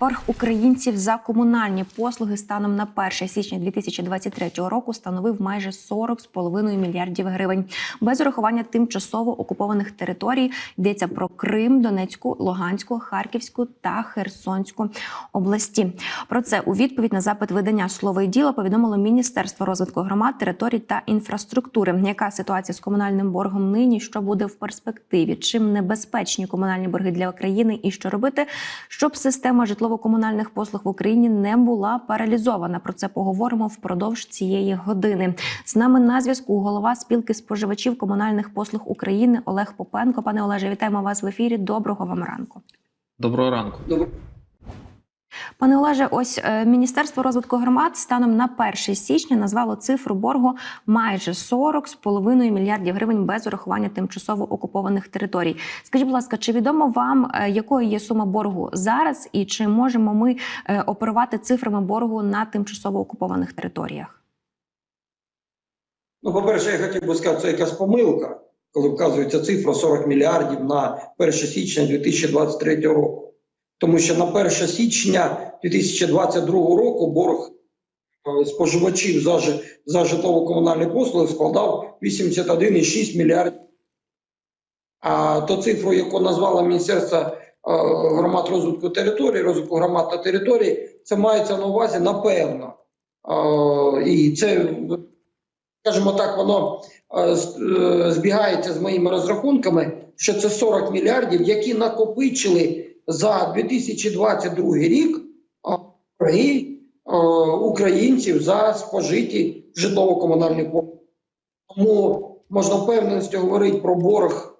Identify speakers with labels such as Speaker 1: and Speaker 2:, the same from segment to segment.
Speaker 1: Борг українців за комунальні послуги станом на 1 січня 2023 року становив майже 40,5 мільярдів гривень. Без урахування тимчасово окупованих територій йдеться про Крим, Донецьку, Луганську, Харківську та Херсонську області. Про це у відповідь на запит видання слово і діло повідомило Міністерство розвитку громад, територій та інфраструктури. Яка ситуація з комунальним боргом нині? Що буде в перспективі? Чим небезпечні комунальні борги для України і що робити, щоб система житлово-комунальних послуг в Україні не була паралізована? Про це поговоримо впродовж цієї години. З нами на зв'язку голова спілки споживачів комунальних послуг України Олег Попенко. Пане Олеже, вітаємо вас в ефірі. Доброго вам ранку.
Speaker 2: Доброго ранку.
Speaker 3: Добре.
Speaker 1: Пане Олеже, ось е, Міністерство розвитку громад станом на 1 січня назвало цифру боргу майже 40,5 мільярдів гривень без урахування тимчасово окупованих територій. Скажіть, будь ласка, чи відомо вам, е, якою є сума боргу зараз, і чи можемо ми е, оперувати цифрами боргу на тимчасово окупованих територіях?
Speaker 3: Ну, по-перше, я хотів би сказати, це якась помилка, коли вказується цифра 40 мільярдів на 1 січня 2023 року. Тому що на 1 січня 2022 року борг е, споживачів за, за житлово-комунальні послуги складав 81,6 мільярдів. А то цифру, яку назвало Міністерство е, громад розвитку території, розвитку громад та територій, це мається на увазі напевно. Е, І це скажімо так, воно збігається з моїми розрахунками, що це 40 мільярдів, які накопичили за 2022 рік борги українців за спожиті житлово-комунальні послуги. Тому можна впевненістю говорити про борг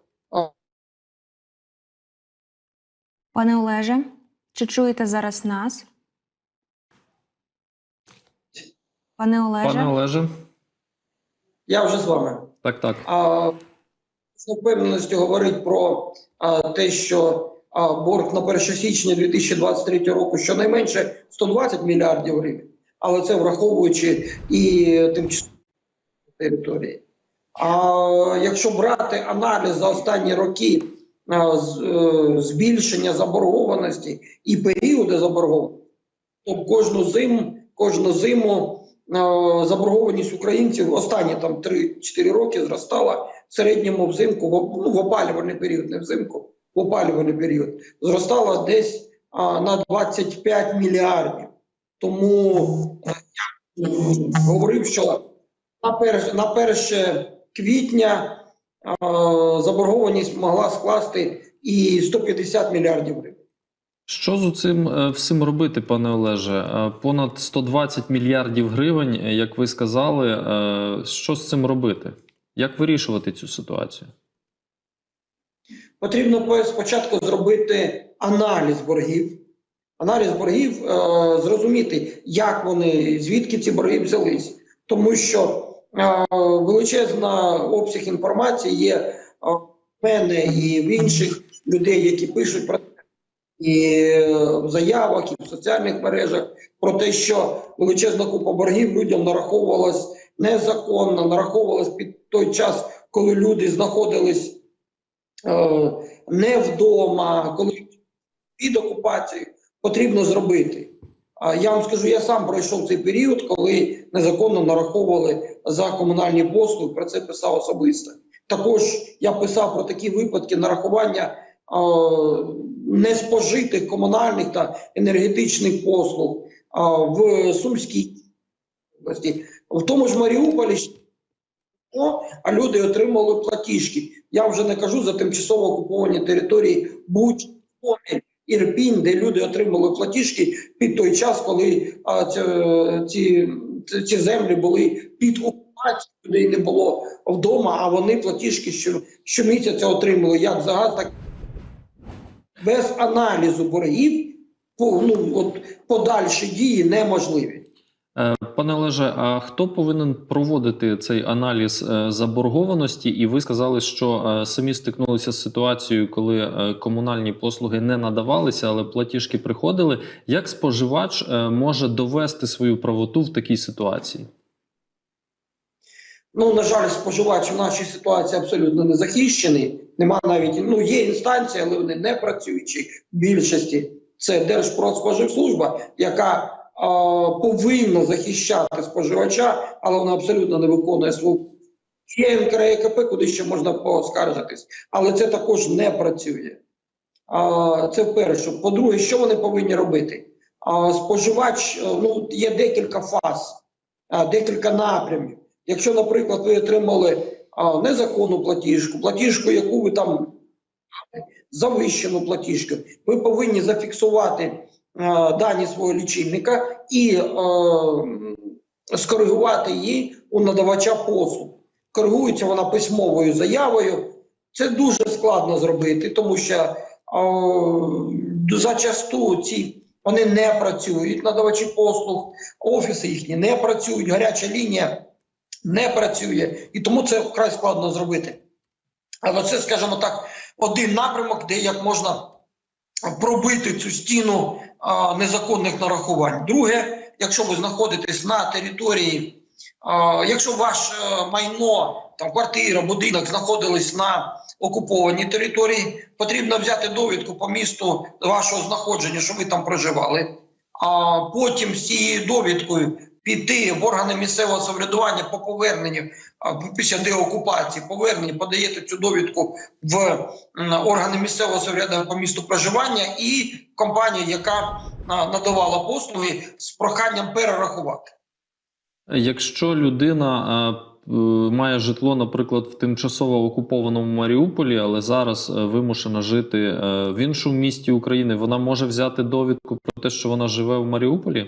Speaker 1: Пане Олеже, чи чуєте зараз нас? Пане Олеже,
Speaker 2: Пане Олеже,
Speaker 3: Я вже з вами.
Speaker 2: так, так.
Speaker 3: А з впевненістю говорить про а, те, що борг на 1 січня 2023 року щонайменше 120 мільярдів гривень, але це враховуючи і тимчасові території. А якщо брати аналіз за останні роки е, збільшення заборгованості і періоди заборгованості, то кожну зиму, кожну зиму заборгованість українців останні там 3-4 роки зростала в середньому взимку, ну, в опалювальний період, не взимку, в опалювальний період, зростала десь а, на 25 мільярдів. Тому е, я говорив, що на 1, на 1 квітня е, заборгованість могла скласти і 150 мільярдів гривень.
Speaker 2: Що з цим е, всім робити, пане Олеже? Е, Понад 120 мільярдів гривень, як ви сказали. Що з цим робити? Як вирішувати цю ситуацію?
Speaker 3: Потрібно по- спочатку зробити аналіз боргів. Аналіз боргів, е, зрозуміти, як вони, звідки ці борги взялись. Тому що е, величезна обсяг інформації є е, в мене і в інших людей, які пишуть про це, і в заявах, і в соціальних мережах про те, що величезна купа боргів людям нараховувалась незаконно, нараховувалась під той час, коли люди знаходились не вдома, коли під окупацією потрібно зробити. Я вам скажу, я сам пройшов цей період, коли незаконно нараховували за комунальні послуги. Про це писав особисто. Також я писав про такі випадки нарахування е, неспожитих комунальних та енергетичних послуг е, в Сумській області, в тому ж Маріуполі. А люди отримали платіжки. Я вже не кажу за тимчасово окуповані території Буч, Гомель, Ірпінь, де люди отримали платіжки під той час, коли а, ці, ці, землі були під окупацією, людей не було вдома, а вони платіжки що, щомісяця отримали як за газ, так без аналізу боргів ну, от, подальші дії неможливі.
Speaker 2: Пане Олеже, а хто повинен проводити цей аналіз е, заборгованості? І ви сказали, що е, самі стикнулися з ситуацією, коли е, комунальні послуги не надавалися, але платіжки приходили. Як споживач може довести свою правоту в такій ситуації?
Speaker 3: Ну, на жаль, споживач в нашій ситуації абсолютно не захищений. Нема навіть ну є інстанції, але вони не працюючі в більшості. це Держпродспоживслужба, яка повинна захищати споживача, але вона абсолютно не виконує свою. Є НКРЕКП, куди ще можна поскаржитись, але це також не працює. А, це перше. По-друге, що вони повинні робити? А, споживач, е, ну, є декілька фаз, а, декілька напрямів. Якщо, наприклад, ви отримали а, незаконну платіжку, платіжку, яку ви там завищену платіжку, ви повинні зафіксувати е, дані свого лічильника і е, скоригувати її у надавача послуг. Коригується вона письмовою заявою. Це дуже складно зробити, тому що е, зачасту ці вони не працюють, надавачі послуг, офіси їхні не працюють, гаряча лінія не працює, і тому це вкрай складно зробити. Але це, скажімо так, один напрямок, де як можна пробити цю стіну незаконних нарахувань. Друге, якщо ви знаходитесь на території, якщо ваше майно, там квартира, будинок знаходились на окупованій території, потрібно взяти довідку по місту вашого знаходження, що ви там проживали. А потім з цією довідкою піти в органи місцевого самоврядування по поверненню після деокупації, повернення подаєте цю довідку в органи місцевого самоврядування по місту проживання і компанію, яка надавала послуги з проханням перерахувати.
Speaker 2: Якщо людина має житло, наприклад, в тимчасово окупованому Маріуполі, але зараз е, вимушена жити е, в іншому місті України, вона може взяти довідку про те, що вона живе в Маріуполі?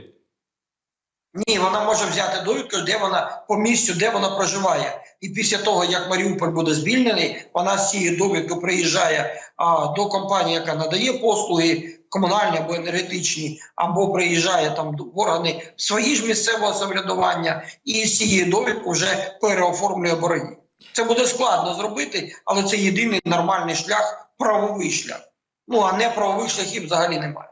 Speaker 3: Ні, вона може взяти довідку, де вона по місцю, де вона проживає. І після того, як Маріуполь буде звільнений, вона з цією довідкою приїжджає а, до компанії, яка надає послуги комунальні або енергетичні, або приїжджає там до- органи свої ж місцевого самоврядування, і з цією довідкою вже переоформлює борги. Це буде складно зробити, але це єдиний нормальний шлях, правовий шлях. Ну а не правових шляхів взагалі немає.